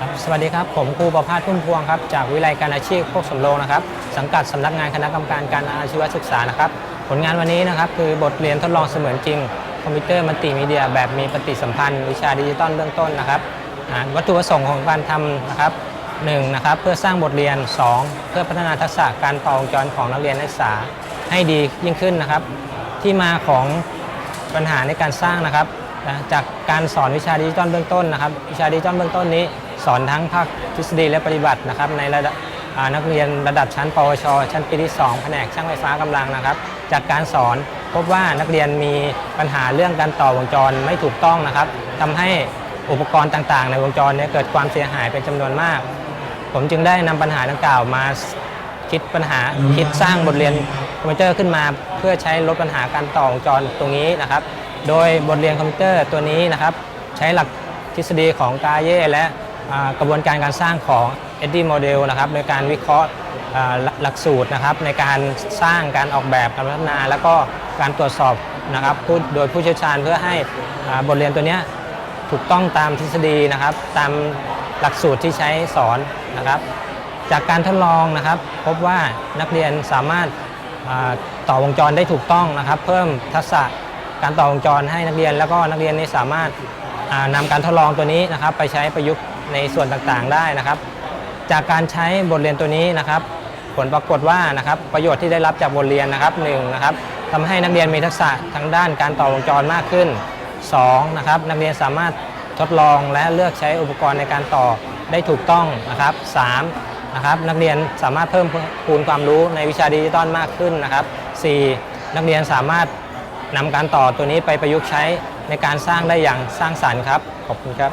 ครับสวัสดีครับ ผมครูประภาสพุ่มพวงครับ จากวิไลการอาชีพโคกสำโรงนะครับ สังกัดสำนักงานคณะกรรมการการอาชีวศึกษานะครับ ผลงานวันนี้นะครับ คือบทเรียนทดลองเสมือนจริง คอมพิวเตอร์มัลติมีเดีย แบบมีปฏิสัมพันธ์ วิชาดิจิตอลเบื้องต้นนะครับวัตถุประสงค์ของการทำนะครับหนึ่งนะครับ เพื่อสร้างบทเรียน 2 เพื่อพัฒนาทักษะการต่อวงจรของนักเรียนนักศึกษาให้ดียิ่งขึ้นนะครับ ที่มาของปัญหาในการสร้างนะครับ จากการสอนวิชาดิจิตอลเบื้องต้นนะครับ วิชาดิจิตอลเบื้องต้นนี้ สอนทั้งภาคทฤษฎีและปฏิบัตินะครับในระดับอ่านักเรียนระดับชั้น ปวช ชั้นปีที่ 2 แผนกช่างไฟฟ้ากำลังนะครับ จากการสอนพบว่านักเรียนมีปัญหาเรื่องการต่อวงจรไม่ถูกต้องนะครับทำให้อุปกรณ์ต่างๆ ในวงจรเนี้เกิดความเสียหายเป็นจำนวนมาก ผมจึงได้นำปัญหาดังกล่าวมาคิดปัญหาคิดสร้างบทเรียนคอมพิวเตอร์ขึ้นมา เพื่อใช้ลดปัญหาการต่อวงจรตรงนี้นะครับ โดยบทเรียนคอมพิวเตอร์ตัวนี้นะครับ ใช้หลักทฤษฎีของกาเย่และกระบวนการการสร้างของ e d d i Model นะครับในการวิเคราะห์หลักสูตรนะครับในการสร้างการออกแบบการพัฒนา แล้วก็การตรวจสอบนะครับโดยผู้เชี่ยวชาญเพื่อให้บทเรียนตัวนี้ถูกต้องตามทฤษฎีนะครับ ตามหลักสูตรที่ใช้สอนนะครับ จากการทดลองนะครับ พบว่านักเรียนสามารถต่อวงจรได้ถูกต้องนะครับ เพิ่มทักษะ การต่อวงจรให้นักเรียน แล้วก็นักเรียนนี่สามารถอ่านำการทดลองตัวนี้นะครับ ไปใช้ประยุกต์ในส่วนต่างๆได้นะครับ จากการใช้บทเรียนตัวนี้นะครับ ผลปรากฏว่านะครับประโยชน์ที่ได้รับจากบทเรียนนะครับหนึ่งนะครับทำให้นักเรียนมีทักษะทางด้านการต่อวงจรมากขึ้น 2. นะครับนักเรียนสามารถทดลองและเลือกใช้อุปกรณ์ในการต่อได้ถูกต้องนะครับ 3. นะครับนักเรียนสามารถเพิ่มพูนความรู้ในวิชาดิจิตอลมากขึ้นนะครับ 4. นักเรียนสามารถ นำการต่อตัวนี้ไปประยุกต์ใช้ในการสร้างได้อย่างสร้างสรรค์ครับ ขอบคุณครับ